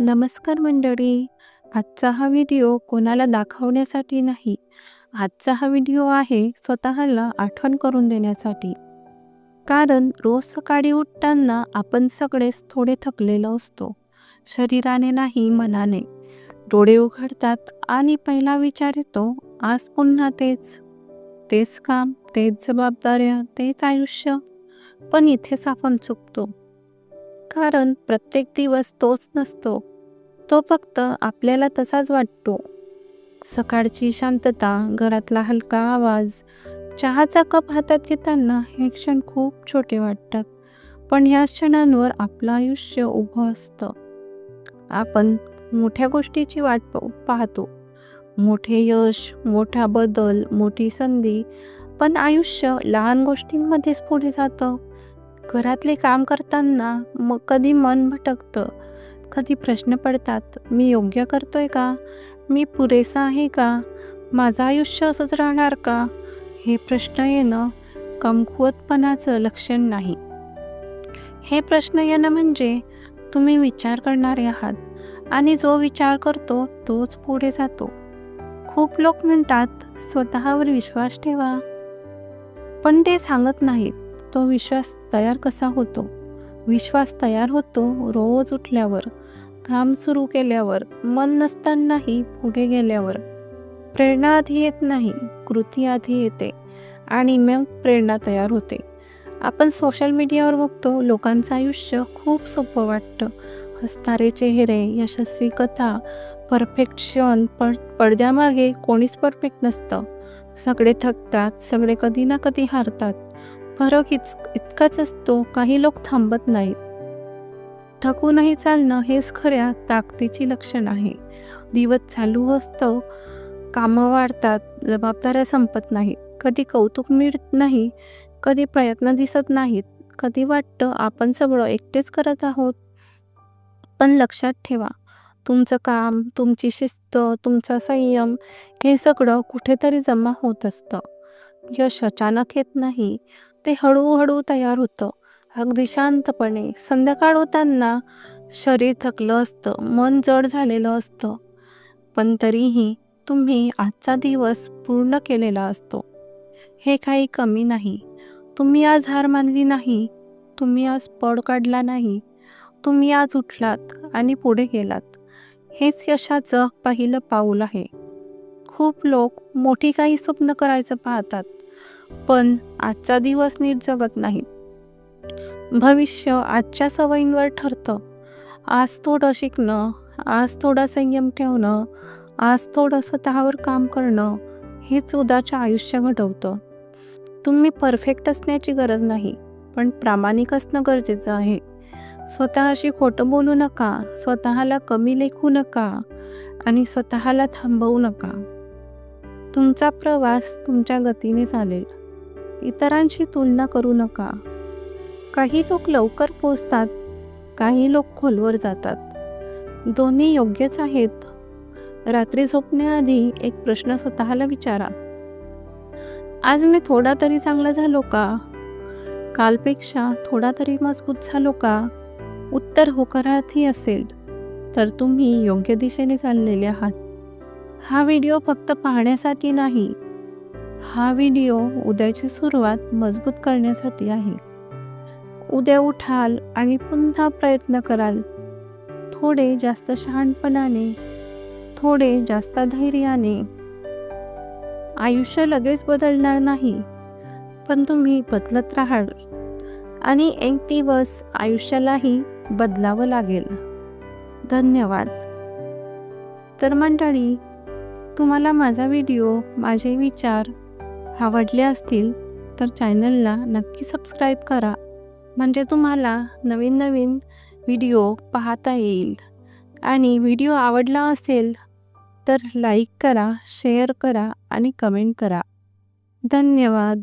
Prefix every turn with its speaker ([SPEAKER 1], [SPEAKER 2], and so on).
[SPEAKER 1] नमस्कार मंडळी. आजचा हा व्हिडिओ कोणाला दाखवण्यासाठी नाही. आजचा हा व्हिडिओ आहे स्वतःला आठवण करून देण्यासाठी. कारण रोज सकाळी उठताना आपण सगळेच थोडे थकलेलो असतो. शरीराने नाही मनाने. डोळे उघडतात आणि पहिला विचार येतो आज पुन्हा तेच. तेच काम तेच जबाबदाऱ्या तेच आयुष्य. पण इथेच आपण चुकतो. कारण प्रत्येक दिवस तोच नसतो. तो फक्त आपल्याला तसाच वाटतो. सकाळची शांतता घरातला हलका आवाज चहाचा कप हातात घेताना हे क्षण खूप छोटे वाटतात पण ह्या क्षणांवर आपलं आयुष्य उभं असतं. आपण मोठ्या गोष्टीची वाट प- पाहतो. मोठे यश मोठा बदल मोठी संधी पण आयुष्य लहान गोष्टींमध्येच पुढे जातं. घरातले काम करताना मग कधी मन भटकतं कधी प्रश्न पडतात मी योग्य करतोय का? मी पुरेसा आहे का? माझं आयुष्य असंच राहणार का? हे प्रश्न येणं कमकुवतपणाचं लक्षण नाही. हे प्रश्न येणं म्हणजे तुम्ही विचार करणारे आहात आणि जो विचार करतो तोच पुढे जातो. खूप लोक म्हणतात स्वतःवर विश्वास ठेवा. पण ते सांगत नाहीत. तो विश्वास तयार कसा होतो? विश्वास तयार होतो रोज उठल्यावर काम सुरू केल्यावर मन नसतानाही पुढे गेल्यावर. प्रेरणा आधी येत नाही कृती आधी येते आणि मग प्रेरणा तयार होते. आपण सोशल मीडियावर बघतो लोकांचं आयुष्य खूप सोपं वाटतं. हसणारे चेहरे यशस्वी कथा परफेक्शन पण पडद्यामागे कोणीच परफेक्ट नसतं. सगळे थकतात सगळे कधी ना कधी हारतात. फरक इच इतकाच असतो काही लोक थांबत नाहीत. थकूनही चालणं हेच खऱ्या ताकदीची लक्षण आहे. दिवस चालू असतं कामं वाढतात जबाबदाऱ्या संपत नाहीत. कधी कौतुक मिळत नाही कधी प्रयत्न दिसत नाहीत. कधी वाटतं आपण सगळं एकटेच करत आहोत. पण लक्षात ठेवा तुमचं काम तुमची शिस्त तुमचा संयम हे सगळं कुठेतरी जमा होत असतं. यश अचानक येत नाही. ते हळूहळू तयार होतं. अगदी शांतपणे संध्याकाळ होताना शरीर थकलं असतं मन जड झालेलं असतं. पण तरीही तुम्ही आजचा दिवस पूर्ण केलेला असतो. हे काही कमी नाही. तुम्ही आज हार मानली नाही. तुम्ही आज पड काढला नाही. तुम्ही आज उठलात आणि पुढे गेलात. हेच यशाचं पहिलं पाऊल आहे. खूप लोक मोठी काही स्वप्न करायचं पाहतात. पण आजचा दिवस नीट जगत नाहीत भविष्य आजच्या सवयींवर ठरतं. आज थोडं शिकणं आज थोडा संयम ठेवणं आज थोडं स्वतःवर काम करणं हेच उदाच्या आयुष्य घडवतं. तुम्ही परफेक्ट असण्याची गरज नाही पण प्रामाणिक असणं गरजेचं आहे. स्वतःशी खोटं बोलू नका स्वतःला कमी लेखू नका आणि स्वतःला थांबवू नका. तुमचा प्रवास तुमच्या गतीने चालेल. इतरांशी तुलना करू नका. काही लोक लवकर पोचतात काही लोक खोलवर जातात. दोन्ही योग्यच आहेत. रात्री झोपण्याआधी एक प्रश्न स्वतःला विचारा. आज मी थोडा तरी चांगला झालो का? कालपेक्षा थोडा तरी मजबूत झालो का? उत्तर होकारार्थी असेल तर तुम्ही योग्य दिशेने चाललेले आहात. हा व्हिडिओ फक्त पाहण्यासाठी नाही. हा व्हिडिओ उद्याची सुरुवात मजबूत करण्यासाठी आहे. उद्या उठाल आणि पुन्हा प्रयत्न कराल. थोडे जास्त शहाणपणाने थोडे जास्त धैर्याने. आयुष्य लगेच बदलणार नाही पण तुम्ही बदलत राहाल. आणि एक दिवस आयुष्यालाही बदलावं लागेल. धन्यवाद. तर मंडळी तुम्हाला माझा व्हिडिओ माझे विचार आवडले असतील तर चॅनलला नक्की सबस्क्राईब करा. म्हणजे तुम्हाला नवीन नवीन व्हिडिओ पाहता येईल. आणि व्हिडिओ आवडला असेल तर लाईक करा शेअर करा आणि कमेंट करा. धन्यवाद.